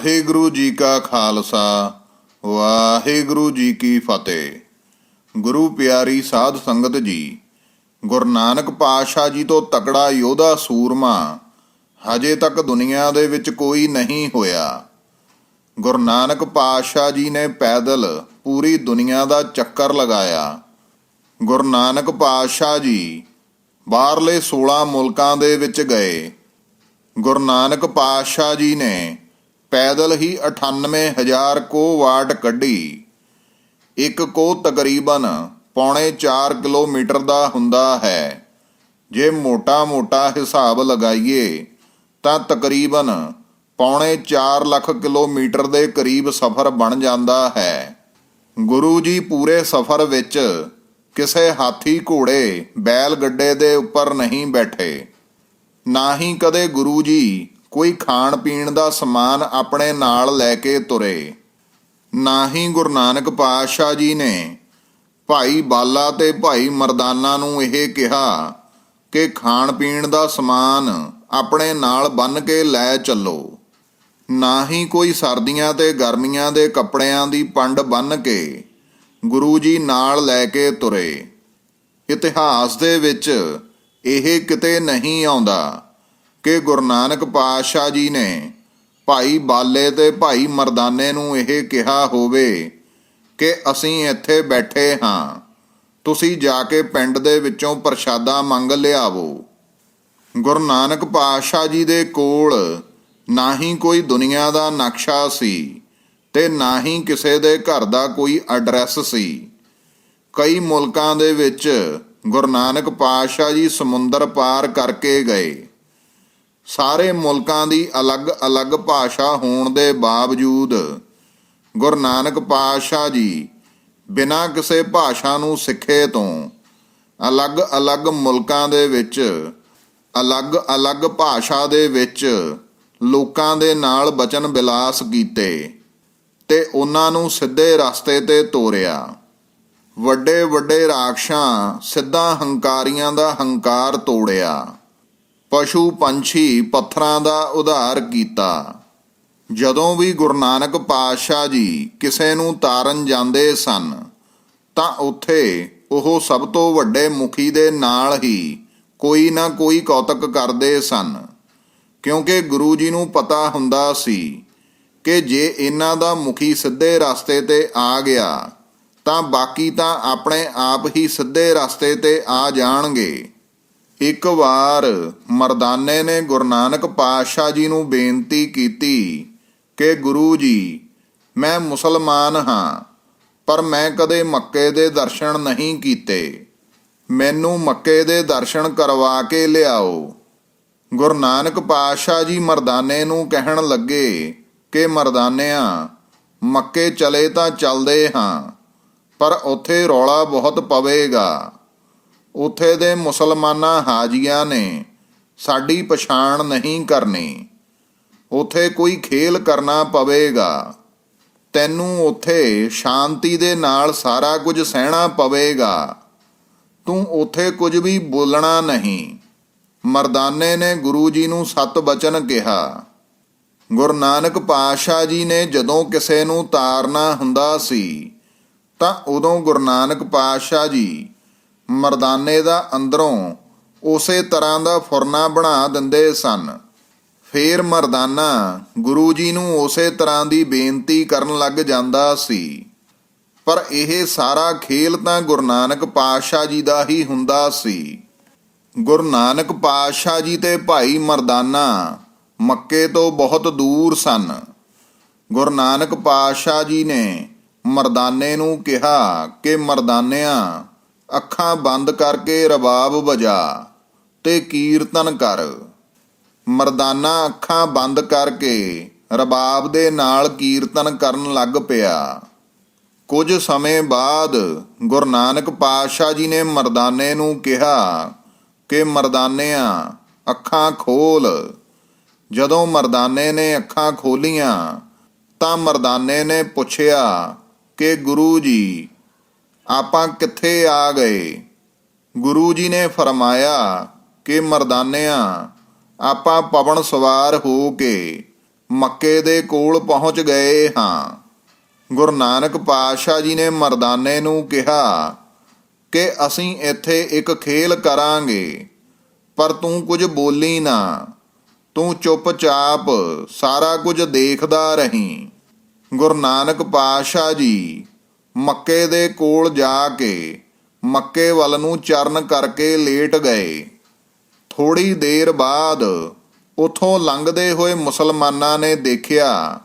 ਵਾਹਿਗੁਰੂ ਜੀ ਕਾ ਖਾਲਸਾ, ਵਾਹਿਗੁਰੂ ਜੀ ਕੀ ਫਤਿਹ। ਗੁਰੂ ਪਿਆਰੀ ਸਾਧ ਸੰਗਤ ਜੀ, ਗੁਰੂ ਨਾਨਕ ਪਾਤਸ਼ਾਹ ਜੀ ਤੋਂ ਤਕੜਾ ਯੋਧਾ ਸੂਰਮਾ ਹਜੇ ਤੱਕ ਦੁਨੀਆ ਦੇ ਵਿੱਚ ਕੋਈ ਨਹੀਂ ਹੋਇਆ। ਗੁਰੂ ਨਾਨਕ ਪਾਤਸ਼ਾਹ ਜੀ ਨੇ ਪੈਦਲ ਪੂਰੀ ਦੁਨੀਆ ਦਾ ਚੱਕਰ ਲਗਾਇਆ। ਗੁਰੂ ਨਾਨਕ ਪਾਤਸ਼ਾਹ ਜੀ ਬਾਹਰਲੇ 16 ਮੁਲਕਾਂ ਦੇ ਵਿੱਚ ਗਏ। ਗੁਰੂ ਨਾਨਕ ਪਾਤਸ਼ਾਹ ਜੀ ਨੇ ਪੈਦਲ ਹੀ 98000 ਕੋ ਵਾਟ ਕੱਢੀ। ਇੱਕ ਕੋ ਤਕਰੀਬਨ ਪੌਣੇ 4 ਕਿਲੋਮੀਟਰ ਦਾ ਹੁੰਦਾ ਹੈ। ਜੇ ਮੋਟਾ-ਮੋਟਾ ਹਿਸਾਬ ਲਗਾਈਏ, ਤਾਂ ਤਕਰੀਬਨ ਪੌਣੇ 4 ਲੱਖ ਕਿਲੋਮੀਟਰ ਦੇ ਕਰੀਬ ਸਫ਼ਰ ਬਣ ਜਾਂਦਾ ਹੈ। ਗੁਰੂ ਜੀ ਪੂਰੇ ਸਫ਼ਰ ਵਿੱਚ ਕਿਸੇ ਹਾਥੀ ਘੋੜੇ, ਬੈਲ ਗੱਡੇ ਦੇ ਉੱਪਰ ਨਹੀਂ ਬੈਠੇ। ਨਾ ਹੀ ਕਦੇ ਗੁਰੂ ਜੀ ਕੋਈ ਖਾਣ ਪੀਣ ਦਾ ਸਮਾਨ ਆਪਣੇ ਨਾਲ ਲੈ ਕੇ ਤੁਰੇ। ਨਾ ਹੀ ਗੁਰੂ ਨਾਨਕ ਪਾਤਸ਼ਾਹ ਜੀ ਨੇ ਭਾਈ ਬਾਲਾ ਤੇ ਭਾਈ ਮਰਦਾਨਾ ਨੂੰ ਇਹ ਕਿਹਾ ਕਿ ਖਾਣ ਪੀਣ ਦਾ ਸਮਾਨ ਆਪਣੇ ਨਾਲ ਬੰਨ ਕੇ ਲੈ ਚੱਲੋ। ਨਾ ਹੀ ਕੋਈ ਸਰਦੀਆਂ ਤੇ ਗਰਮੀਆਂ ਦੇ ਕੱਪੜਿਆਂ ਦੀ ਪੰਡ ਬੰਨ ਕੇ ਗੁਰੂ ਜੀ ਨਾਲ ਲੈ ਕੇ ਤੁਰੇ। ਇਤਿਹਾਸ ਦੇ ਵਿੱਚ ਇਹ ਕਿਤੇ ਨਹੀਂ ਆਉਂਦਾ। ਕਿ ਗੁਰੂ ਨਾਨਕ ਪਾਤਸ਼ਾਹ ਜੀ ਨੇ ਭਾਈ ਬਾਲੇ ਤੇ ਭਾਈ ਮਰਦਾਨੇ ਨੂੰ ਇਹ ਕਿਹਾ ਹੋਵੇ ਕਿ ਅਸੀਂ ਇੱਥੇ ਬੈਠੇ ਹਾਂ, ਤੁਸੀਂ ਜਾ ਕੇ ਪਿੰਡ ਦੇ ਵਿੱਚੋਂ ਪ੍ਰਸ਼ਾਦਾ ਮੰਗ ਲਿਆਵੋ। ਗੁਰੂ ਨਾਨਕ ਪਾਤਸ਼ਾਹ ਜੀ ਦੇ ਕੋਲ ਨਾ ਹੀ ਕੋਈ ਦੁਨੀਆ ਦਾ ਨਕਸ਼ਾ ਸੀ ਤੇ ਨਾ ਹੀ ਕਿਸੇ ਦੇ ਘਰ ਦਾ ਕੋਈ ਐਡਰੈਸ ਸੀ। ਕਈ ਮੁਲਕਾਂ ਦੇ ਵਿੱਚ ਗੁਰੂ ਨਾਨਕ ਪਾਤਸ਼ਾਹ ਜੀ ਸਮੁੰਦਰ ਪਾਰ ਕਰਕੇ ਗਏ। ਸਾਰੇ ਮੁਲਕਾਂ ਦੀ ਅਲੱਗ-ਅਲੱਗ ਭਾਸ਼ਾ ਹੋਣ ਦੇ ਬਾਵਜੂਦ, ਗੁਰੂ ਨਾਨਕ ਪਾਤਸ਼ਾਹ ਜੀ ਬਿਨਾਂ ਕਿਸੇ ਭਾਸ਼ਾ ਨੂੰ ਸਿੱਖੇ ਤੋਂ ਅਲੱਗ-ਅਲੱਗ ਮੁਲਕਾਂ ਦੇ ਵਿੱਚ ਅਲੱਗ-ਅਲੱਗ ਭਾਸ਼ਾ ਦੇ ਵਿੱਚ ਲੋਕਾਂ ਦੇ ਨਾਲ ਬਚਨ ਬਿਲਾਸ ਕੀਤੇ ਤੇ ਉਹਨਾਂ ਨੂੰ ਸਿੱਧੇ ਰਸਤੇ ਤੇ ਤੋਰਿਆ। ਵੱਡੇ ਵੱਡੇ ਰਾਖਸ਼ਾਂ ਸਿੱਧਾ ਹੰਕਾਰੀਆਂ ਦਾ ਹੰਕਾਰ ਤੋੜਿਆ। ਪਸ਼ੂ ਪੰਛੀ ਪੱਥਰਾਂ ਦਾ ਉਧਾਰ ਕੀਤਾ। ਜਦੋਂ ਵੀ ਗੁਰੂ ਨਾਨਕ ਪਾਤਸ਼ਾਹ ਜੀ ਕਿਸੇ ਨੂੰ ਤਾਰਨ ਜਾਂਦੇ ਸਨ, ਤਾਂ ਉੱਥੇ ਉਹ ਸਭ ਤੋਂ ਵੱਡੇ ਮੁਖੀ ਦੇ ਨਾਲ ਹੀ ਕੋਈ ਨਾ ਕੋਈ ਕੌਤਕ ਕਰਦੇ ਸਨ। ਕਿਉਂਕਿ ਗੁਰੂ ਜੀ ਨੂੰ ਪਤਾ ਹੁੰਦਾ ਸੀ ਕਿ ਜੇ ਇਹਨਾਂ ਦਾ ਮੁਖੀ ਸਿੱਧੇ ਰਸਤੇ ਤੇ ਆ ਗਿਆ, ਤਾਂ ਬਾਕੀ ਤਾਂ ਆਪਣੇ ਆਪ ਹੀ ਸਿੱਧੇ ਰਸਤੇ ਤੇ ਆ ਜਾਣਗੇ। ਇੱਕ ਵਾਰ ਮਰਦਾਨੇ ਨੇ ਗੁਰੂ ਨਾਨਕ ਪਾਤਸ਼ਾਹ ਜੀ ਨੂੰ ਬੇਨਤੀ ਕੀਤੀ ਕਿ ਗੁਰੂ ਜੀ, ਮੈਂ ਮੁਸਲਮਾਨ ਹਾਂ, ਪਰ ਮੈਂ ਕਦੇ ਮੱਕੇ ਦੇ ਦਰਸ਼ਨ ਨਹੀਂ ਕੀਤੇ। ਮੈਨੂੰ ਮੱਕੇ ਦੇ ਦਰਸ਼ਨ ਕਰਵਾ ਕੇ ਲਿਆਓ। ਗੁਰੂ ਨਾਨਕ ਪਾਤਸ਼ਾਹ ਜੀ ਮਰਦਾਨੇ ਨੂੰ ਕਹਿਣ ਲੱਗੇ ਕਿ ਮਰਦਾਨਿਆਂ, ਮੱਕੇ ਚਲੇ ਤਾਂ ਚੱਲਦੇ ਹਾਂ, ਪਰ ਉੱਥੇ ਰੌਲਾ ਬਹੁਤ ਪਵੇਗਾ। ਉੱਥੇ ਦੇ ਮੁਸਲਮਾਨਾਂ ਹਾਜੀਆਂ ਨੇ ਸਾਡੀ ਪਛਾਣ ਨਹੀਂ ਕਰਨੀ। ਉੱਥੇ ਕੋਈ ਖੇਲ ਕਰਨਾ ਪਵੇਗਾ। ਤੈਨੂੰ ਉੱਥੇ ਸ਼ਾਂਤੀ ਦੇ ਨਾਲ ਸਾਰਾ ਕੁਝ ਸਹਿਣਾ ਪਵੇਗਾ। ਤੂੰ ਉੱਥੇ ਕੁਝ ਵੀ ਬੋਲਣਾ ਨਹੀਂ। ਮਰਦਾਨੇ ਨੇ ਗੁਰੂ ਜੀ ਨੂੰ ਸਤ ਬਚਨ ਕਿਹਾ। ਗੁਰੂ ਨਾਨਕ ਪਾਤਸ਼ਾਹ ਜੀ ਨੇ ਜਦੋਂ ਕਿਸੇ ਨੂੰ ਤਾਰਨਾ ਹੁੰਦਾ ਸੀ, ਤਾਂ ਉਦੋਂ ਗੁਰੂ ਨਾਨਕ ਪਾਤਸ਼ਾਹ ਜੀ ਮਰਦਾਨੇ ਦਾ ਅੰਦਰੋਂ ਉਸੇ ਤਰ੍ਹਾਂ ਦਾ ਫੁਰਨਾ ਬਣਾ ਦਿੰਦੇ ਸਨ। ਫੇਰ ਮਰਦਾਨਾ ਗੁਰੂ ਜੀ ਨੂੰ ਉਸੇ ਤਰ੍ਹਾਂ ਦੀ ਬੇਨਤੀ ਕਰਨ ਲੱਗ ਜਾਂਦਾ ਸੀ। ਪਰ ਇਹ ਸਾਰਾ ਖੇਲ ਤਾਂ ਗੁਰੂ ਨਾਨਕ ਪਾਤਸ਼ਾਹ ਜੀ ਦਾ ਹੀ ਹੁੰਦਾ ਸੀ। ਗੁਰੂ ਨਾਨਕ ਪਾਤਸ਼ਾਹ ਜੀ ਤੇ ਭਾਈ ਮਰਦਾਨਾ ਮੱਕੇ ਤੋਂ ਬਹੁਤ ਦੂਰ ਸਨ। ਗੁਰੂ ਨਾਨਕ ਪਾਤਸ਼ਾਹ ਜੀ ਨੇ ਮਰਦਾਨੇ ਨੂੰ ਕਿਹਾ ਕਿ ਮਰਦਾਨਿਆਂ ਅੱਖਾਂ ਬੰਦ ਕਰਕੇ ਰਬਾਬ ਵਜਾ ਤੇ ਕੀਰਤਨ ਕਰ। ਮਰਦਾਨਾ ਅੱਖਾਂ ਬੰਦ ਕਰਕੇ ਰਬਾਬ ਦੇ ਨਾਲ ਕੀਰਤਨ ਕਰਨ ਲੱਗ ਪਿਆ। ਕੁਝ ਸਮੇਂ ਬਾਅਦ ਗੁਰੂ ਨਾਨਕ ਪਾਤਸ਼ਾਹ ਜੀ ਨੇ ਮਰਦਾਨੇ ਨੂੰ ਕਿਹਾ ਕਿ ਮਰਦਾਨਿਆਂ, ਅੱਖਾਂ ਖੋਲ। ਜਦੋਂ ਮਰਦਾਨੇ ਨੇ ਅੱਖਾਂ ਖੋਲੀਆਂ ਤਾਂ ਮਰਦਾਨੇ ਨੇ ਪੁੱਛਿਆ ਕਿ ਗੁਰੂ ਜੀ ਆਪਾਂ ਕਿੱਥੇ ਆ ਗਏ? ਗੁਰੂ ਜੀ ਨੇ ਫਰਮਾਇਆ ਕਿ ਮਰਦਾਨਿਆਂ, ਆਪਾਂ ਪਵਨ ਸਵਾਰ ਹੋ ਕੇ ਮੱਕੇ ਦੇ ਕੋਲ ਪਹੁੰਚ ਗਏ ਹਾਂ। ਗੁਰੂ ਨਾਨਕ ਪਾਤਸ਼ਾਹ ਜੀ ਨੇ ਮਰਦਾਨੇ ਨੂੰ ਕਿਹਾ ਕਿ ਅਸੀਂ ਇੱਥੇ ਇੱਕ ਖੇਲ ਕਰਾਂਗੇ, ਪਰ ਤੂੰ ਕੁਝ ਬੋਲੀ ਨਾ। ਤੂੰ ਚੁੱਪਚਾਪ ਸਾਰਾ ਕੁਝ ਦੇਖਦਾ ਰਹੀਂ। ਗੁਰੂ ਨਾਨਕ ਪਾਤਸ਼ਾਹ ਜੀ ਮੱਕੇ ਦੇ ਕੋਲ ਜਾ ਕੇ ਮੱਕੇ ਵੱਲ ਨੂੰ ਚਰਨ ਕਰਕੇ ਲੇਟ ਗਏ। ਥੋੜੀ ਦੇਰ ਬਾਅਦ ਉਥੋਂ ਲੰਘਦੇ ਹੋਏ ਮੁਸਲਮਾਨਾਂ ਨੇ ਦੇਖਿਆ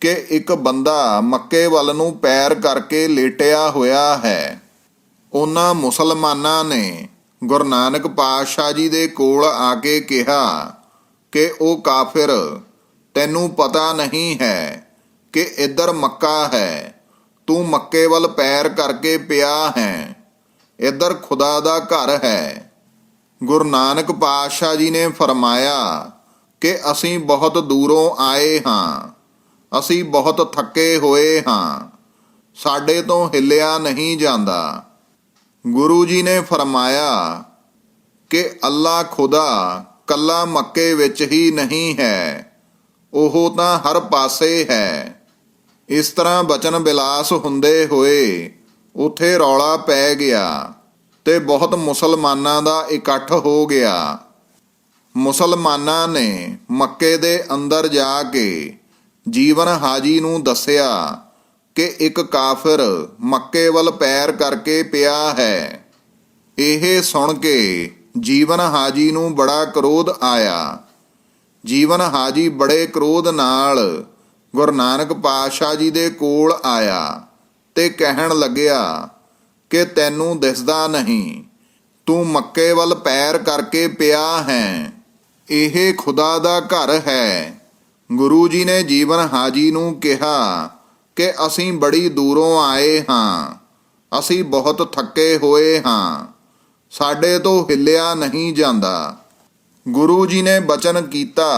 ਕਿ ਇੱਕ ਬੰਦਾ ਮੱਕੇ ਵੱਲ ਨੂੰ ਪੈਰ ਕਰਕੇ ਲੇਟਿਆ ਹੋਇਆ ਹੈ। ਉਹਨਾਂ ਮੁਸਲਮਾਨਾਂ ਨੇ ਗੁਰੂ ਨਾਨਕ ਪਾਤਸ਼ਾਹ ਜੀ ਦੇ ਕੋਲ ਆ ਕੇ ਕਿਹਾ ਕਿ ਉਹ ਕਾਫਿਰ, ਤੈਨੂੰ ਪਤਾ ਨਹੀਂ ਹੈ ਕਿ ਇੱਧਰ ਮੱਕਾ ਹੈ। ਤੂੰ ਮੱਕੇ ਵੱਲ ਪੈਰ ਕਰਕੇ ਪਿਆ ਹੈ। ਇੱਧਰ ਖੁਦਾ ਦਾ ਘਰ ਹੈ। ਗੁਰੂ ਨਾਨਕ ਪਾਤਸ਼ਾਹ ਜੀ ਨੇ ਫਰਮਾਇਆ ਕਿ ਅਸੀਂ ਬਹੁਤ ਦੂਰੋਂ ਆਏ ਹਾਂ। ਅਸੀਂ ਬਹੁਤ ਥੱਕੇ ਹੋਏ ਹਾਂ। ਸਾਡੇ ਤੋਂ ਹਿੱਲਿਆ ਨਹੀਂ ਜਾਂਦਾ। ਗੁਰੂ ਜੀ ਨੇ ਫਰਮਾਇਆ ਕਿ ਅੱਲਾ ਖੁਦਾ ਕੱਲਾ ਮੱਕੇ ਵਿੱਚ ਹੀ ਨਹੀਂ ਹੈ। ਉਹ ਤਾਂ ਹਰ ਪਾਸੇ ਹੈ। ਇਸ ਤਰ੍ਹਾਂ ਬਚਨ ਬਿਲਾਸ ਹੁੰਦੇ ਹੋਏ ਉਥੇ ਰੌਲਾ ਪੈ ਗਿਆ ਤੇ ਬਹੁਤ ਮੁਸਲਮਾਨਾਂ ਦਾ ਇਕੱਠ ਹੋ ਗਿਆ। ਮੁਸਲਮਾਨਾਂ ਨੇ ਮੱਕੇ ਦੇ ਅੰਦਰ ਜਾ ਕੇ ਜੀਵਨ ਹਾਜੀ ਨੂੰ ਦੱਸਿਆ ਕਿ ਇੱਕ ਕਾਫਰ ਮੱਕੇ ਵੱਲ ਪੈਰ ਕਰਕੇ ਪਿਆ ਹੈ। ਇਹ ਸੁਣ ਕੇ ਜੀਵਨ ਹਾਜੀ ਨੂੰ ਬੜਾ ਕਰੋਧ ਆਇਆ। ਜੀਵਨ ਹਾਜੀ ਬੜੇ ਕਰੋਧ ਨਾਲ ਗੁਰੂ ਨਾਨਕ ਪਾਤਸ਼ਾਹ ਜੀ ਦੇ ਕੋਲ ਆਇਆ ਤੇ ਕਹਿਣ ਲੱਗਿਆ, ਕਿ ਤੈਨੂੰ ਦਿਸਦਾ ਨਹੀਂ, ਤੂੰ ਮੱਕੇ ਵੱਲ ਪੈਰ ਕਰਕੇ ਪਿਆ ਹੈ, ਇਹ ਖੁਦਾ ਦਾ ਘਰ ਹੈ। ਗੁਰੂ ਜੀ ਨੇ ਜੀਵਨ ਹਾਜੀ ਨੂੰ ਕਿਹਾ ਕਿ ਅਸੀਂ ਬੜੀ ਦੂਰੋਂ ਆਏ ਹਾਂ, ਅਸੀਂ ਬਹੁਤ ਥੱਕੇ ਹੋਏ ਹਾਂ, ਸਾਡੇ ਤੋਂ ਹਿੱਲਿਆ ਨਹੀਂ ਜਾਂਦਾ। ਗੁਰੂ ਜੀ ਨੇ ਬਚਨ ਕੀਤਾ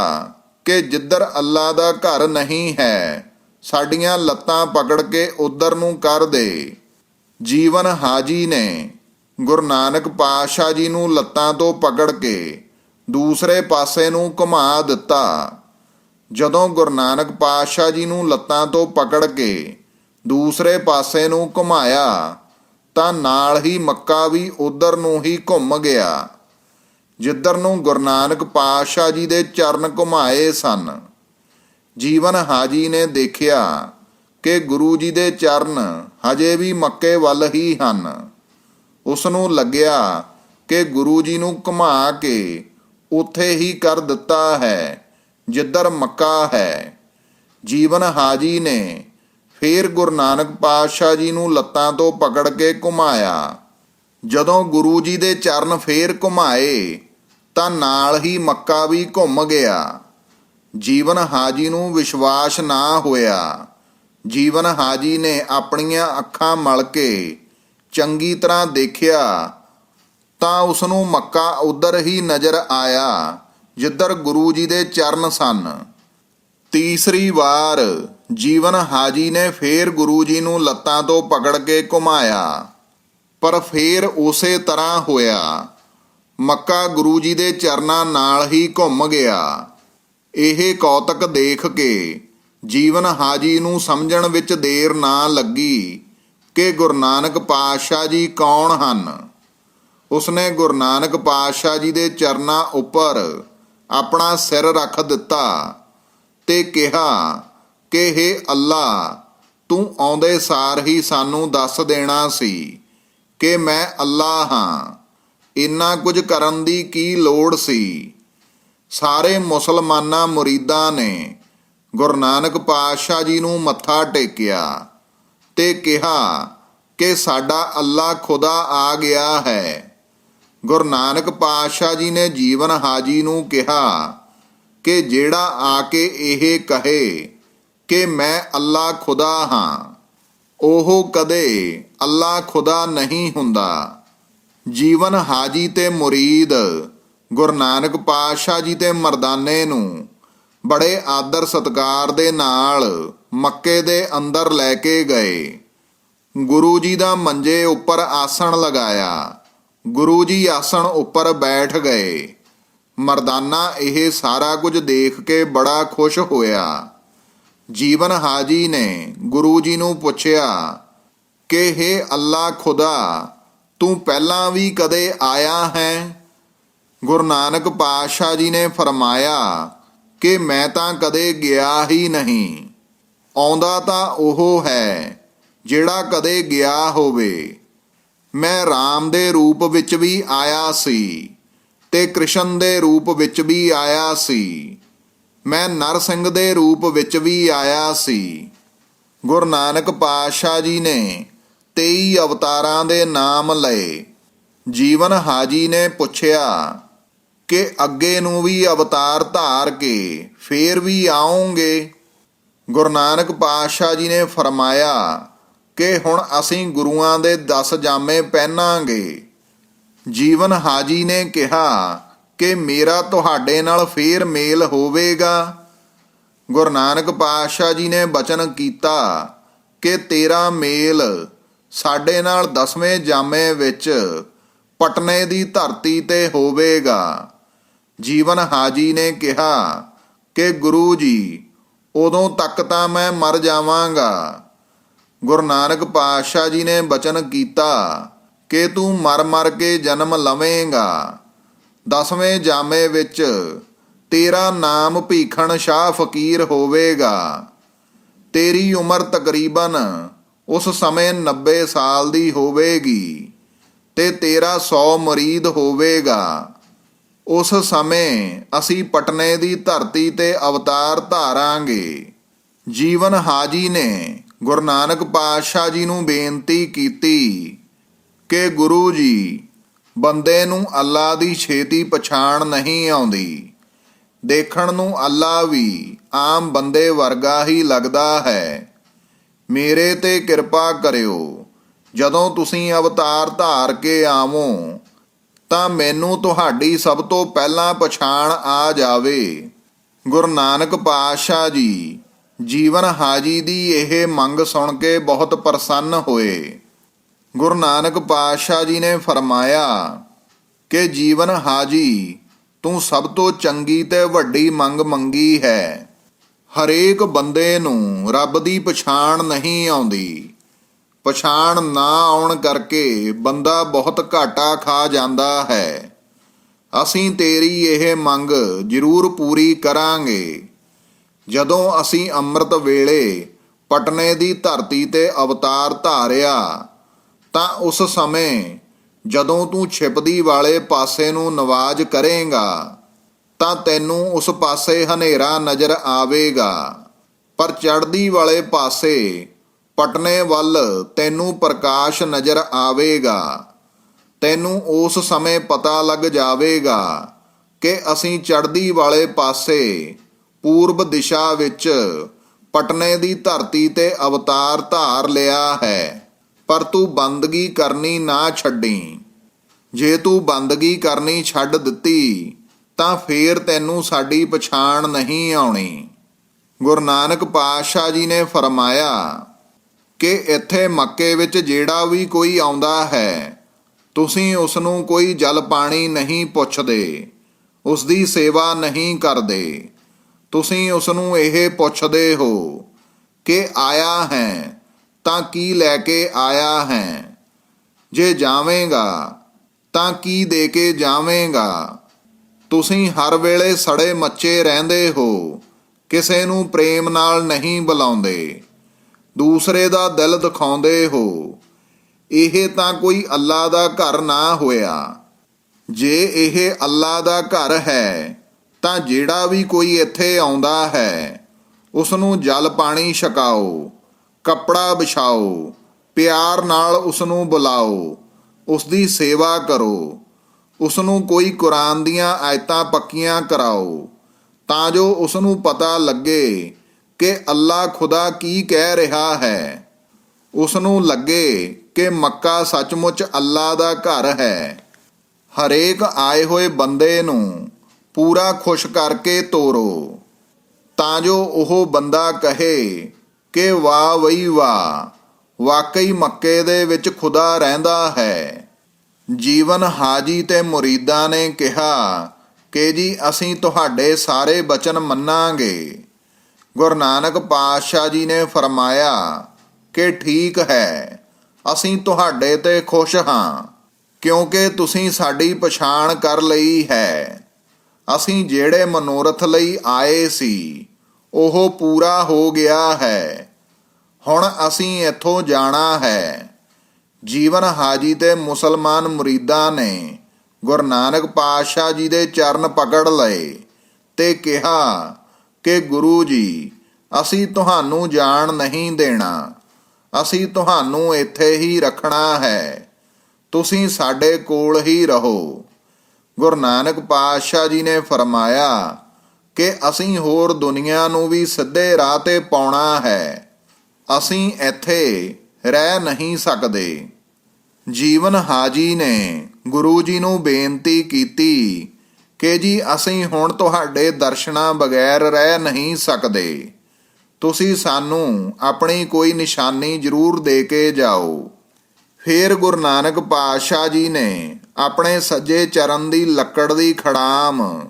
ਕਿ ਜਿੱਧਰ ਅੱਲਾ ਦਾ ਘਰ ਨਹੀਂ ਹੈ, ਸਾਡੀਆਂ ਲੱਤਾਂ ਪਕੜ ਕੇ ਉਧਰ ਨੂੰ ਕਰ ਦੇ। ਜੀਵਨ ਹਾਜੀ ਨੇ ਗੁਰੂ ਨਾਨਕ ਪਾਤਸ਼ਾਹ ਜੀ ਨੂੰ ਲੱਤਾਂ ਤੋਂ ਪਕੜ ਕੇ ਦੂਸਰੇ ਪਾਸੇ ਨੂੰ ਘੁਮਾ ਦਿੱਤਾ। ਜਦੋਂ ਗੁਰੂ ਨਾਨਕ ਪਾਤਸ਼ਾਹ ਜੀ ਨੂੰ ਲੱਤਾਂ ਤੋਂ ਪਕੜ ਕੇ ਦੂਸਰੇ ਪਾਸੇ ਨੂੰ ਘੁਮਾਇਆ, ਤਾਂ ਨਾਲ ਹੀ ਮੱਕਾ ਵੀ ਉਧਰ ਨੂੰ ਹੀ ਘੁੰਮ ਗਿਆ। ਜਿੱਧਰ ਨੂੰ ਗੁਰੂ ਨਾਨਕ ਪਾਤਸ਼ਾਹ ਜੀ ਦੇ ਚਰਨ ਘੁਮਾਏ ਸਨ, ਜੀਵਨ ਹਾਜੀ ਨੇ ਦੇਖਿਆ ਕਿ ਗੁਰੂ ਜੀ ਦੇ ਚਰਨ ਹਜੇ ਵੀ ਮੱਕੇ ਵੱਲ ਹੀ ਹਨ। ਉਸ ਨੂੰ ਲੱਗਿਆ ਕਿ ਗੁਰੂ ਜੀ ਨੂੰ ਘੁਮਾ ਕੇ ਉੱਥੇ ਹੀ ਕਰ ਦਿੱਤਾ ਹੈ, ਜਿੱਧਰ ਮੱਕਾ ਹੈ। ਜੀਵਨ ਹਾਜੀ ਨੇ ਫੇਰ ਗੁਰੂ ਨਾਨਕ ਪਾਤਸ਼ਾਹ ਜੀ ਨੂੰ ਲੱਤਾਂ ਤੋਂ ਪਕੜ ਕੇ ਘੁਮਾਇਆ। ਜਦੋਂ ਗੁਰੂ ਜੀ ਦੇ ਚਰਨ ਫੇਰ ਘੁਮਾਏ ਤਾਂ ਨਾਲ ਹੀ ਮੱਕਾ ਵੀ ਘੁੰਮ ਗਿਆ। ਜੀਵਨ ਹਾਜੀ ਨੂੰ ਵਿਸ਼ਵਾਸ ਨਾ ਹੋਇਆ। ਜੀਵਨ ਹਾਜੀ ਨੇ ਆਪਣੀਆਂ ਅੱਖਾਂ ਮਲ ਕੇ ਚੰਗੀ ਤਰ੍ਹਾਂ ਦੇਖਿਆ ਤਾਂ ਉਸ ਨੂੰ ਮੱਕਾ ਉਧਰ ਹੀ ਨਜ਼ਰ ਆਇਆ, ਜਿੱਧਰ ਗੁਰੂ ਜੀ ਦੇ ਚਰਨ ਸਨ। ਤੀਸਰੀ ਵਾਰ ਜੀਵਨ ਹਾਜੀ ਨੇ ਫੇਰ ਗੁਰੂ ਜੀ ਨੂੰ ਲੱਤਾਂ ਤੋਂ ਪਕੜ ਕੇ ਘੁਮਾਇਆ, ਪਰ ਫੇਰ ਉਸੇ ਤਰ੍ਹਾਂ ਹੋਇਆ। ਮੱਕਾ ਗੁਰੂ ਜੀ ਦੇ ਚਰਨਾਂ ਨਾਲ ਹੀ ਘੁੰਮ ਗਿਆ। ਇਹ ਕੌਤਕ ਦੇਖ ਕੇ ਜੀਵਨ ਹਾਜੀ ਨੂੰ ਸਮਝਣ ਵਿੱਚ ਦੇਰ ਨਾ ਲੱਗੀ ਕਿ ਗੁਰੂ ਨਾਨਕ ਪਾਤਸ਼ਾਹ ਜੀ ਕੌਣ ਹਨ। ਉਸਨੇ ਗੁਰੂ ਨਾਨਕ ਪਾਤਸ਼ਾਹ ਜੀ ਦੇ ਚਰਨਾਂ ਉੱਪਰ ਆਪਣਾ ਸਿਰ ਰੱਖ ਦਿੱਤਾ ਤੇ ਕਿਹਾ, ਕਿ हे ਅੱਲਾ, ਤੂੰ ਆਉਂਦੇ ਸਾਰ ਹੀ ਸਾਨੂੰ ਦੱਸ ਦੇਣਾ ਸੀ ਕਿ ਮੈਂ ਅੱਲਾ ਹਾਂ। ਇੰਨਾ ਕੁਝ ਕਰਨ ਦੀ ਕੀ ਲੋੜ ਸੀ? ਸਾਰੇ ਮੁਸਲਮਾਨਾਂ ਮੁਰੀਦਾਂ ਨੇ ਗੁਰੂ ਨਾਨਕ ਪਾਤਸ਼ਾਹ ਜੀ ਨੂੰ ਮੱਥਾ ਟੇਕਿਆ ਤੇ ਕਿਹਾ ਕਿ ਸਾਡਾ ਅੱਲਾ ਖੁਦਾ ਆ ਗਿਆ ਹੈ। ਗੁਰੂ ਨਾਨਕ ਪਾਤਸ਼ਾਹ ਜੀ ਨੇ ਜੀਵਨ ਹਾਜੀ ਨੂੰ ਕਿਹਾ ਕਿ ਜਿਹੜਾ ਆ ਕੇ ਇਹ ਕਹੇ ਕਿ ਮੈਂ ਅੱਲਾ ਖੁਦਾ ਹਾਂ, ਉਹ ਕਦੇ ਅੱਲਾ ਖੁਦਾ ਨਹੀਂ ਹੁੰਦਾ। ਜੀਵਨ ਹਾਜੀ ਤੇ ਮੁਰੀਦ, ਗੁਰੂ ਨਾਨਕ ਪਾਤਸ਼ਾਹ ਜੀ ਤੇ ਮਰਦਾਨੇ ਨੂੰ ਬੜੇ ਆਦਰ ਸਤਕਾਰ ਦੇ ਨਾਲ ਮੱਕੇ ਦੇ ਅੰਦਰ ਲੈ ਕੇ ਗਏ। ਗੁਰੂ ਜੀ ਦਾ ਮੰਜੇ ਉੱਪਰ ਆਸਣ ਲਗਾਇਆ। ਗੁਰੂ ਜੀ ਆਸਣ ਉੱਪਰ ਬੈਠ ਗਏ। ਮਰਦਾਨਾ ਇਹ ਸਾਰਾ ਕੁਝ ਦੇਖ ਕੇ ਬੜਾ ਖੁਸ਼ ਹੋਇਆ। ਜੀਵਨ ਹਾਜੀ ਨੇ ਗੁਰੂ ਜੀ ਨੂੰ ਪੁੱਛਿਆ ਕਿ हे ਅੱਲਾ ਖੁਦਾ ਤੂੰ ਪਹਿਲਾਂ ਵੀ ਕਦੇ ਆਇਆ ਹੈ? ਗੁਰੂ ਨਾਨਕ ਪਾਤਸ਼ਾਹ ਜੀ ਨੇ ਫਰਮਾਇਆ ਕਿ ਮੈਂ ਤਾਂ ਕਦੇ ਗਿਆ ਹੀ ਨਹੀਂ। ਆਉਂਦਾ ਤਾਂ ਉਹ ਹੈ ਜਿਹੜਾ ਕਦੇ ਗਿਆ ਹੋਵੇ। ਮੈਂ RAM ਦੇ ਰੂਪ ਵਿੱਚ ਵੀ ਆਇਆ ਸੀ ਤੇ ਕ੍ਰਿਸ਼ਨ ਦੇ ਰੂਪ ਵਿੱਚ ਵੀ ਆਇਆ ਸੀ। ਮੈਂ ਨਰਸਿੰਘ ਦੇ ਰੂਪ ਵਿੱਚ ਵੀ ਆਇਆ ਸੀ। ਗੁਰੂ ਨਾਨਕ ਪਾਤਸ਼ਾਹ ਜੀ ਨੇ 23 ਅਵਤਾਰਾਂ ਦੇ ਨਾਮ ਲਏ। ਜੀਵਨ ਹਾਜੀ ਨੇ ਪੁੱਛਿਆ, ਕਿ ਅੱਗੇ ਨੂੰ ਵੀ ਅਵਤਾਰ ਧਾਰ ਕੇ ਫੇਰ ਵੀ ਆਉਂਗੇ? ਗੁਰੂ ਨਾਨਕ ਪਾਤਸ਼ਾਹ ਜੀ ਨੇ ਫਰਮਾਇਆ, ਕਿ ਹੁਣ ਅਸੀਂ ਗੁਰੂਆਂ ਦੇ 10 ਜਾਮੇ ਪਹਿਨਾਂਗੇ। ਜੀਵਨ ਹਾਜੀ ਨੇ ਕਿਹਾ, ਕਿ ਮੇਰਾ ਤੁਹਾਡੇ ਨਾਲ ਫੇਰ ਮੇਲ ਹੋਵੇਗਾ। ਗੁਰੂ ਨਾਨਕ ਪਾਤਸ਼ਾਹ ਜੀ ਨੇ ਬਚਨ ਕੀਤਾ, ਕਿ ਤੇਰਾ ਮੇਲ ਸਾਡੇ ਨਾਲ ਦਸਵੇਂ ਜਾਮੇ ਵਿੱਚ ਪਟਨੇ ਦੀ ਧਰਤੀ ਤੇ ਹੋਵੇਗਾ। ਜੀਵਨ ਹਾਜੀ ਨੇ ਕਿਹਾ ਕਿ ਗੁਰੂ ਜੀ, ਉਦੋਂ ਤੱਕ ਤਾਂ ਮੈਂ ਮਰ ਜਾਵਾਂਗਾ। ਗੁਰੂ ਨਾਨਕ ਪਾਤਸ਼ਾਹ ਜੀ ਨੇ ਬਚਨ ਕੀਤਾ ਕਿ ਤੂੰ ਮਰ ਮਰ ਕੇ ਜਨਮ ਲਵੇਂਗਾ। ਦਸਵੇਂ ਜਾਮੇ ਵਿੱਚ ਤੇਰਾ ਨਾਮ ਭੀਖਣ ਸ਼ਾਹ ਫਕੀਰ ਹੋਵੇਗਾ। ਤੇਰੀ ਉਮਰ ਤਕਰੀਬਨ ਉਸ ਸਮੇਂ 90 ਸਾਲ ਦੀ ਹੋਵੇਗੀ ਤੇ ਤੇਰਾ 100 ਮਰੀਦ ਹੋਵੇਗਾ। ਉਸ ਸਮੇਂ ਅਸੀਂ ਪਟਨੇ ਦੀ ਧਰਤੀ ਤੇ ਅਵਤਾਰ ਧਾਰਾਂਗੇ। ਜੀਵਨ ਹਾਜੀ ਨੇ ਗੁਰੂ ਨਾਨਕ ਪਾਤਸ਼ਾਹ ਜੀ ਨੂੰ ਬੇਨਤੀ ਕੀਤੀ ਕਿ ਗੁਰੂ ਜੀ, ਬੰਦੇ ਨੂੰ ਅੱਲਾ ਦੀ ਛੇਤੀ ਪਛਾਣ ਨਹੀਂ ਆਉਂਦੀ। ਦੇਖਣ ਨੂੰ ਅੱਲਾ ਵੀ ਆਮ ਬੰਦੇ ਵਰਗਾ ਹੀ ਲੱਗਦਾ ਹੈ। ਮੇਰੇ ਤੇ ਕਿਰਪਾ ਕਰਿਓ। ਜਦੋਂ ਤੁਸੀਂ ਅਵਤਾਰ ਧਾਰ ਕੇ ਆਵੋ, ਤਾਂ ਮੈਨੂੰ ਤੁਹਾਡੀ ਸਭ ਤੋਂ ਪਹਿਲਾਂ ਪਛਾਣ ਆ ਜਾਵੇ। ਗੁਰੂ ਨਾਨਕ ਪਾਤਸ਼ਾਹ ਜੀ, ਜੀਵਨ ਹਾਜੀ ਦੀ ਇਹ ਮੰਗ ਸੁਣ ਕੇ ਬਹੁਤ ਪ੍ਰਸੰਨ ਹੋਏ। ਗੁਰੂ ਨਾਨਕ ਪਾਤਸ਼ਾਹ ਜੀ ਨੇ ਫਰਮਾਇਆ ਕਿ ਜੀਵਨ ਹਾਜੀ ਤੂੰ ਸਭ ਤੋਂ ਚੰਗੀ ਤੇ ਵੱਡੀ ਮੰਗ ਮੰਗੀ ਹੈ। ਹਰੇਕ ਬੰਦੇ ਨੂੰ ਰੱਬ ਦੀ ਪਛਾਣ ਨਹੀਂ ਆਉਂਦੀ। ਪਛਾਣ ਨਾ ਆਉਣ ਕਰਕੇ ਬੰਦਾ ਬਹੁਤ ਘਾਟਾ ਖਾ ਜਾਂਦਾ ਹੈ। ਅਸੀਂ ਤੇਰੀ ਇਹ ਮੰਗ ਜ਼ਰੂਰ ਪੂਰੀ ਕਰਾਂਗੇ। ਜਦੋਂ ਅਸੀਂ ਅੰਮ੍ਰਿਤ ਵੇਲੇ ਪਟਨੇ ਦੀ ਧਰਤੀ ਤੇ ਅਵਤਾਰ ਧਾਰਿਆ, ਤਾਂ ਉਸ ਸਮੇਂ ਜਦੋਂ ਤੂੰ ਛਿਪਦੀ ਵਾਲੇ ਪਾਸੇ ਨੂੰ ਨਵਾਜ ਕਰੇਗਾ ਤਾਂ ਤੈਨੂੰ ਉਸ ਪਾਸੇ ਹਨੇਰਾ ਨਜ਼ਰ ਆਵੇਗਾ। ਪਰ ਚੜ੍ਹਦੀ ਵਾਲੇ ਪਾਸੇ ਪਟਨੇ ਵੱਲ ਤੈਨੂੰ ਪ੍ਰਕਾਸ਼ ਨਜ਼ਰ ਆਵੇਗਾ। ਤੈਨੂੰ ਉਸ ਸਮੇਂ ਪਤਾ ਲੱਗ ਜਾਵੇਗਾ ਕਿ ਅਸੀਂ ਚੜ੍ਹਦੀ ਵਾਲੇ ਪਾਸੇ ਪੂਰਬ ਦਿਸ਼ਾ ਵਿੱਚ ਪਟਨੇ ਦੀ ਧਰਤੀ ਤੇ ਅਵਤਾਰ ਧਾਰ ਲਿਆ ਹੈ। ਪਰ ਤੂੰ ਬੰਦਗੀ ਕਰਨੀ ਨਾ ਛੱਡੀ। ਜੇ ਤੂੰ ਬੰਦਗੀ ਕਰਨੀ ਛੱਡ ਦਿੱਤੀ ਤਾਂ ਫੇਰ ਤੈਨੂੰ ਸਾਡੀ ਪਛਾਣ ਨਹੀਂ ਆਉਣੀ। ਗੁਰੂ ਨਾਨਕ ਪਾਤਸ਼ਾਹ ਜੀ ਨੇ ਫਰਮਾਇਆ ਕਿ ਇੱਥੇ ਮੱਕੇ ਵਿੱਚ ਜਿਹੜਾ ਵੀ ਕੋਈ ਆਉਂਦਾ ਹੈ, ਤੁਸੀਂ ਉਸ ਨੂੰ ਕੋਈ ਜਲ ਪਾਣੀ ਨਹੀਂ ਪੁੱਛਦੇ ਉਸ ਦੀ ਸੇਵਾ ਨਹੀਂ ਕਰਦੇ। ਤੁਸੀਂ ਉਸ ਨੂੰ ਇਹ ਪੁੱਛਦੇ ਹੋ ਕਿ ਆਇਆ ਹੈ ਤਾਂ ਕੀ ਲੈ ਕੇ ਆਇਆ ਹੈ? ਜੇ ਜਾਵੇਂਗਾ ਤਾਂ ਕੀ ਦੇ ਕੇ ਜਾਵੇਂਗਾ? ਤੁਸੀਂ ਹਰ ਵੇਲੇ ਸੜੇ ਮੱਚੇ ਰਹਿੰਦੇ ਹੋ, ਕਿਸੇ ਨੂੰ ਪ੍ਰੇਮ ਨਾਲ ਨਹੀਂ ਬੁਲਾਉਂਦੇ। ਦੂਸਰੇ ਦਾ ਦਿਲ ਦਿਖਾਉਂਦੇ ਹੋ। ਇਹ ਤਾਂ ਕੋਈ ਅੱਲਾ ਦਾ ਘਰ ਨਾ ਹੋਇਆ। ਜੇ ਇਹ ਅੱਲਾ ਦਾ ਘਰ ਹੈ, ਤਾਂ ਜਿਹੜਾ ਵੀ ਕੋਈ ਇੱਥੇ ਆਉਂਦਾ ਹੈ ਉਸ ਨੂੰ ਜਲ ਪਾਣੀ ਛਕਾਓ, ਕੱਪੜਾ ਵਿਛਾਓ, ਪਿਆਰ ਨਾਲ ਉਸ ਨੂੰ ਬੁਲਾਓ ਉਸ ਦੀ ਸੇਵਾ ਕਰੋ। ਉਸ ਨੂੰ ਕੋਈ ਕੁਰਾਨ ਦੀਆਂ ਆਇਤਾਂ ਪੱਕੀਆਂ ਕਰਾਓ, ਤਾਂ ਜੋ ਉਸ ਨੂੰ ਪਤਾ ਲੱਗੇ ਕਿ ਅੱਲਾ ਖੁਦਾ ਕੀ ਕਹਿ ਰਿਹਾ ਹੈ। ਉਸ ਨੂੰ ਲੱਗੇ ਕਿ ਮੱਕਾ ਸੱਚਮੁੱਚ ਅੱਲਾ ਦਾ ਘਰ ਹੈ। ਹਰੇਕ ਆਏ ਹੋਏ ਬੰਦੇ ਨੂੰ ਪੂਰਾ ਖੁਸ਼ ਕਰਕੇ ਤੋਰੋ, ਤਾਂ ਜੋ ਉਹ ਬੰਦਾ ਕਹੇ ਕਿ ਵਾਹ ਵਈ ਵਾਹ ਵਾਕਈ ਮੱਕੇ ਦੇ ਵਿੱਚ ਖੁਦਾ ਰਹਿੰਦਾ ਹੈ। ਜੀਵਨ ਹਾਜੀ ਤੇ ਮੁਰੀਦਾਂ ਨੇ ਕਿਹਾ ਕਿ ਜੀ ਅਸੀਂ ਤੁਹਾਡੇ ਸਾਰੇ ਬਚਨ ਮੰਨਾਂਗੇ। ਗੁਰੂ ਨਾਨਕ ਪਾਤਸ਼ਾਹ ਜੀ ਨੇ ਫਰਮਾਇਆ ਕਿ ਠੀਕ ਹੈ, ਅਸੀਂ ਤੁਹਾਡੇ ਤੇ ਖੁਸ਼ ਹਾਂ, ਕਿਉਂਕਿ ਤੁਸੀਂ ਸਾਡੀ ਪਛਾਣ ਕਰ ਲਈ ਹੈ। ਅਸੀਂ ਜਿਹੜੇ ਮਨੋਰਥ ਲਈ ਆਏ ਸੀ, ਉਹ ਪੂਰਾ ਹੋ ਗਿਆ ਹੈ। ਹੁਣ ਅਸੀਂ ਇੱਥੋਂ ਜਾਣਾ ਹੈ। ਜੀਵਨ ਹਾਜੀ ਤੇ ਮੁਸਲਮਾਨ ਮੁਰੀਦਾਂ ਨੇ ਗੁਰੂ ਨਾਨਕ ਪਾਤਸ਼ਾਹ ਜੀ ਦੇ ਚਰਨ ਪਕੜ ਲਏ ਤੇ ਕਿਹਾ ਕਿ ਗੁਰੂ ਜੀ, ਅਸੀਂ ਤੁਹਾਨੂੰ ਜਾਣ ਨਹੀਂ ਦੇਣਾ। ਅਸੀਂ ਤੁਹਾਨੂੰ ਇੱਥੇ ਹੀ ਰੱਖਣਾ ਹੈ। ਤੁਸੀਂ ਸਾਡੇ ਕੋਲ ਹੀ ਰਹੋ। ਗੁਰੂ ਨਾਨਕ ਪਾਤਸ਼ਾਹ ਜੀ ਨੇ ਫਰਮਾਇਆ ਕਿ ਅਸੀਂ ਹੋਰ ਦੁਨੀਆ ਨੂੰ ਵੀ ਸਿੱਧੇ ਰਾਹ ਤੇ ਪਾਉਣਾ ਹੈ। ਅਸੀਂ ਇੱਥੇ ਰਹਿ ਨਹੀਂ ਸਕਦੇ। ਜੀਵਨ ਹਾਜੀ ਨੇ ਗੁਰੂ ਜੀ ਨੂੰ ਬੇਨਤੀ ਕੀਤੀ ਕਿ ਜੀ ਅਸੀਂ ਹੁਣ ਤੁਹਾਡੇ ਦਰਸ਼ਨਾਂ ਬਗੈਰ ਰਹਿ ਨਹੀਂ ਸਕਦੇ। ਤੁਸੀਂ ਸਾਨੂੰ ਆਪਣੀ ਕੋਈ ਨਿਸ਼ਾਨੀ ਜ਼ਰੂਰ ਦੇ ਕੇ ਜਾਓ। ਫਿਰ ਗੁਰੂ ਨਾਨਕ ਪਾਤਸ਼ਾਹ ਜੀ ਨੇ ਆਪਣੇ ਸੱਜੇ ਚਰਨ ਦੀ ਲੱਕੜ ਦੀ ਖੜਾਮ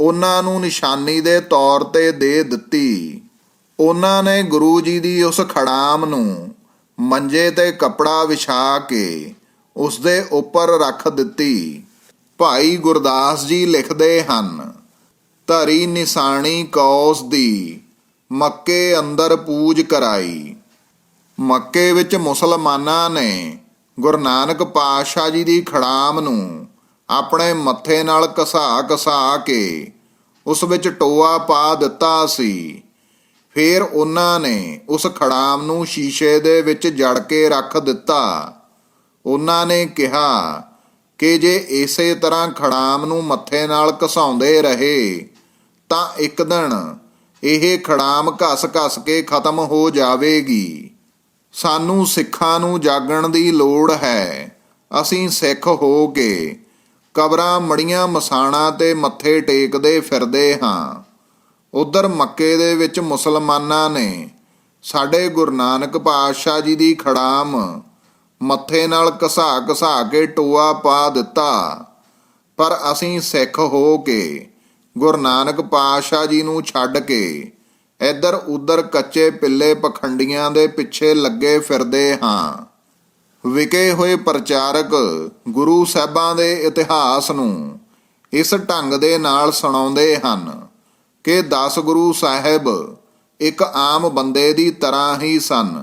ਉਹਨਾਂ ਨੂੰ ਨਿਸ਼ਾਨੀ ਦੇ ਤੌਰ ਤੇ ਦੇ ਦਿੱਤੀ। ਉਹਨਾਂ ਨੇ ਗੁਰੂ ਜੀ ਦੀ ਉਸ ਖੜਾਮ ਨੂੰ ਮੰਜੇ ਤੇ ਕੱਪੜਾ ਵਿਛਾ ਕੇ ਉਸ ਦੇ ਉੱਪਰ ਰੱਖ ਦਿੱਤੀ। ਭਾਈ ਗੁਰਦਾਸ ਜੀ ਲਿਖਦੇ ਹਨ, ਧਰੀ ਨਿਸ਼ਾਨੀ ਕੌਸ ਦੀ, ਮੱਕੇ ਅੰਦਰ ਪੂਜ ਕਰਾਈ। ਮੱਕੇ ਵਿੱਚ ਮੁਸਲਮਾਨਾਂ ਨੇ ਗੁਰੂ ਨਾਨਕ ਪਾਤਸ਼ਾਹ ਜੀ ਦੀ ਖੜਾਮ ਨੂੰ ਆਪਣੇ ਮੱਥੇ ਨਾਲ ਘਸਾ ਘਸਾ ਕੇ ਉਸ ਵਿੱਚ ਟੋਆ ਪਾ ਦਿੱਤਾ ਸੀ। ਫਿਰ ਉਹਨਾਂ ਨੇ ਉਸ ਖੜਾਮ ਨੂੰ ਸ਼ੀਸ਼ੇ ਦੇ ਵਿੱਚ ਜੜ ਕੇ ਰੱਖ ਦਿੱਤਾ। ਉਹਨਾਂ ਨੇ ਕਿਹਾ ਕਿ ਜੇ ਇਸੇ ਤਰ੍ਹਾਂ ਖੜਾਮ ਨੂੰ ਮੱਥੇ ਨਾਲ ਘਸਾਉਂਦੇ ਰਹੇ, ਤਾਂ ਇੱਕ ਦਿਨ ਇਹ ਖੜਾਮ ਘਸ-ਘਸ ਕੇ ਖਤਮ ਹੋ ਜਾਵੇਗੀ। ਸਾਨੂੰ ਸਿੱਖਾਂ ਨੂੰ ਜਾਗਣ ਦੀ ਲੋੜ ਹੈ। ਅਸੀਂ ਸਿੱਖ ਹੋ ਕੇ ਕਬਰਾਂ ਮੜੀਆਂ ਮਸਾਣਾ ਤੇ ਮੱਥੇ ਟੇਕਦੇ ਫਿਰਦੇ ਹਾਂ। ਉਧਰ ਮੱਕੇ ਦੇ ਵਿੱਚ ਮੁਸਲਮਾਨਾਂ ਨੇ ਸਾਡੇ ਗੁਰੂ ਨਾਨਕ ਪਾਤਸ਼ਾਹ ਜੀ ਦੀ ਖੜਾਮ ਮੱਥੇ ਨਾਲ ਘਸਾ ਘਸਾ ਕੇ ਟੋਆ ਪਾ ਦਿੱਤਾ। ਪਰ ਅਸੀਂ ਸਿੱਖ ਹੋ ਕੇ ਗੁਰੂ ਨਾਨਕ ਪਾਤਸ਼ਾਹ ਜੀ ਨੂੰ ਛੱਡ ਕੇ ਇੱਧਰ ਉੱਧਰ ਕੱਚੇ ਪਿੱਲੇ ਪਖੰਡੀਆਂ ਦੇ ਪਿੱਛੇ ਲੱਗੇ ਫਿਰਦੇ ਹਾਂ। ਵਿਕੇ ਹੋਏ ਪ੍ਰਚਾਰਕ ਗੁਰੂ ਸਾਹਿਬਾਂ ਦੇ ਇਤਿਹਾਸ ਨੂੰ ਇਸ ਢੰਗ ਦੇ ਨਾਲ ਸੁਣਾਉਂਦੇ ਹਨ। ਕਿ 10 ਗੁਰੂ ਸਾਹਿਬ ਇੱਕ ਆਮ ਬੰਦੇ ਦੀ ਤਰ੍ਹਾਂ ਹੀ ਸਨ।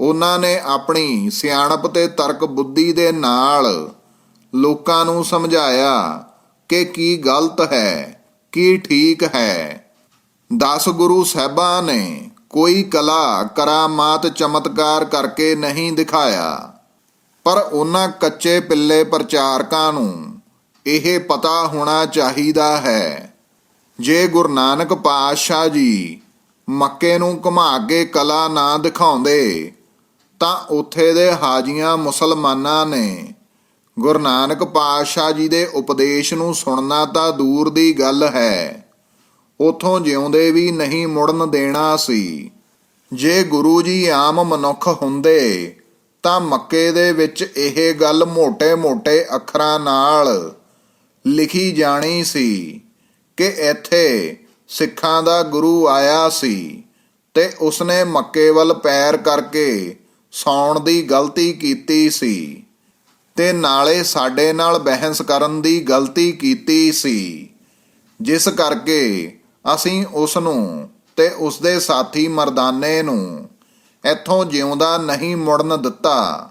ਉਹਨਾਂ ਨੇ ਆਪਣੀ ਸਿਆਣਪ ਤੇ ਤਰਕ ਬੁੱਧੀ ਦੇ ਨਾਲ ਲੋਕਾਂ ਨੂੰ ਸਮਝਾਇਆ ਕਿ ਕੀ ਗਲਤ ਹੈ, ਕੀ ਠੀਕ ਹੈ। 10 ਗੁਰੂ ਸਾਹਿਬਾਂ ਨੇ ਕੋਈ ਕਲਾ, ਕਰਾਮਾਤ ਚਮਤਕਾਰ ਕਰਕੇ ਨਹੀਂ ਦਿਖਾਇਆ। ਪਰ ਉਹਨਾਂ ਕੱਚੇ ਪਿੱਲੇ ਪ੍ਰਚਾਰਕਾਂ ਨੂੰ ਇਹ ਪਤਾ ਹੋਣਾ ਚਾਹੀਦਾ ਹੈ ਜੇ ਗੁਰੂ ਨਾਨਕ ਪਾਤਸ਼ਾਹ ਜੀ ਮੱਕੇ ਨੂੰ ਘੁਮਾ ਕੇ ਕਲਾ ਨਾ ਦਿਖਾਉਂਦੇ, ਤਾਂ ਉਥੇ ਦੇ ਹਾਜੀਆਂ ਮੁਸਲਮਾਨਾਂ ਨੇ ਗੁਰੂ ਨਾਨਕ ਪਾਤਸ਼ਾਹ ਜੀ ਦੇ ਉਪਦੇਸ਼ ਨੂੰ ਸੁਣਨਾ ਤਾਂ ਦੂਰ ਦੀ ਗੱਲ ਹੈ। ਉਥੋਂ ਜਿਉਂਦੇ ਵੀ ਨਹੀਂ ਮੁੜਨ ਦੇਣਾ ਸੀ। ਜੇ ਗੁਰੂ ਜੀ ਆਮ ਮਨੁੱਖ ਹੁੰਦੇ, ਤਾਂ ਮੱਕੇ ਦੇ ਵਿੱਚ ਇਹ ਗੱਲ ਮੋٹے-ਮੋٹے ਅੱਖਰਾਂ ਨਾਲ ਲਿਖੀ ਜਾਣੀ ਸੀ। ਕਿ ਇੱਥੇ ਸਿੱਖਾਂ ਦਾ ਗੁਰੂ ਆਇਆ ਸੀ ਤੇ ਉਸਨੇ ਮੱਕੇ ਵੱਲ ਪੈਰ ਕਰਕੇ ਸੌਣ ਦੀ ਗਲਤੀ ਕੀਤੀ ਸੀ ਤੇ ਨਾਲੇ ਸਾਡੇ ਨਾਲ ਬਹਿਸ ਕਰਨ ਦੀ ਗਲਤੀ ਕੀਤੀ ਸੀ। ਜਿਸ ਕਰਕੇ ਅਸੀਂ ਉਸ ਨੂੰ ਤੇ ਉਸ ਦੇ ਸਾਥੀ ਮਰਦਾਨੇ ਨੂੰ ਇੱਥੋਂ ਜਿਉਂਦਾ ਨਹੀਂ ਮੁੜਨ ਦਿੱਤਾ।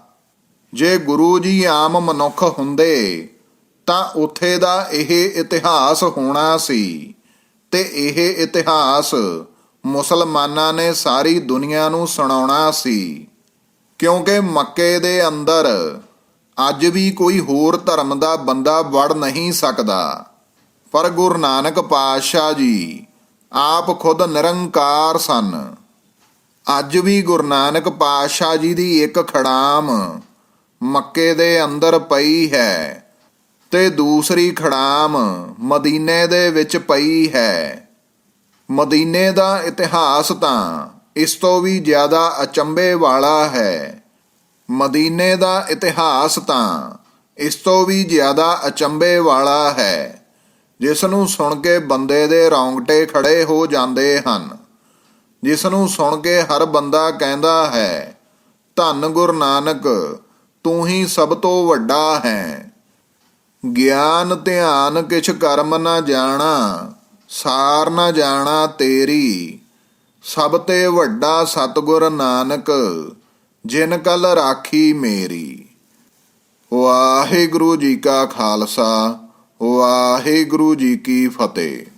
ਜੇ ਗੁਰੂ ਜੀ ਆਮ ਮਨੁੱਖ ਹੁੰਦੇ ਤਾਂ ਉੱਥੇ ਦਾ ਇਹ ਇਤਿਹਾਸ ਹੋਣਾ ਸੀ। ਤੇ ਇਹ ਇਤਿਹਾਸ ਮੁਸਲਮਾਨਾਂ ਨੇ ਸਾਰੀ ਦੁਨੀਆ ਨੂੰ ਸੁਣਾਉਣਾ ਸੀ। ਕਿਉਂਕਿ ਮੱਕੇ ਦੇ ਅੰਦਰ ਅੱਜ ਵੀ ਕੋਈ ਹੋਰ ਧਰਮ ਦਾ ਬੰਦਾ ਵੜ ਨਹੀਂ ਸਕਦਾ। ਪਰ ਗੁਰੂ ਨਾਨਕ ਪਾਤਸ਼ਾਹ ਜੀ ਆਪ ਖੁਦ ਨਿਰੰਕਾਰ ਸਨ। ਅੱਜ ਵੀ ਗੁਰੂ ਨਾਨਕ ਪਾਤਸ਼ਾਹ ਜੀ ਦੀ ਇੱਕ ਖੜਾਮ ਮੱਕੇ ਦੇ ਅੰਦਰ ਪਈ ਹੈ। ਤੇ ਦੂਸਰੀ ਖੜਾਮ ਮਦੀਨੇ ਦੇ ਵਿੱਚ ਪਈ ਹੈ। ਮਦੀਨੇ ਦਾ ਇਤਿਹਾਸ ਤਾਂ ਇਸ ਤੋਂ ਵੀ ਜ਼ਿਆਦਾ ਅਚੰਭੇ ਵਾਲਾ ਹੈ। ਮਦੀਨੇ ਦਾ ਇਤਿਹਾਸ ਤਾਂ ਇਸ ਤੋਂ ਵੀ ਜ਼ਿਆਦਾ ਅਚੰਭੇ ਵਾਲਾ ਹੈ। ਜਿਸ ਨੂੰ ਸੁਣ ਕੇ ਬੰਦੇ ਦੇ ਰੌਂਗਟੇ ਖੜੇ ਹੋ ਜਾਂਦੇ ਹਨ। ਜਿਸ ਨੂੰ ਸੁਣ ਕੇ ਹਰ ਬੰਦਾ ਕਹਿੰਦਾ ਹੈ, ਧੰਨ ਗੁਰੂ ਨਾਨਕ, ਤੂੰ ਹੀ ਸਭ ਤੋਂ ਵੱਡਾ ਹੈ। ਗਿਆਨ ਧਿਆਨ ਕਿਛ ਕਰਮ ਨਾ ਜਾਣਾ, ਸਾਰ ਨਾ ਜਾਣਾ ਤੇਰੀ। ਸਭ ਤੇ ਵੱਡਾ ਸਤਿਗੁਰ ਨਾਨਕ, ਜਿਨ ਕਲ ਰਾਖੀ ਮੇਰੀ। ਵਾਹਿਗੁਰੂ ਜੀ ਕਾ ਖਾਲਸਾ, ਵਾਹਿਗੁਰੂ ਜੀ ਕੀ ਫਤਿਹ।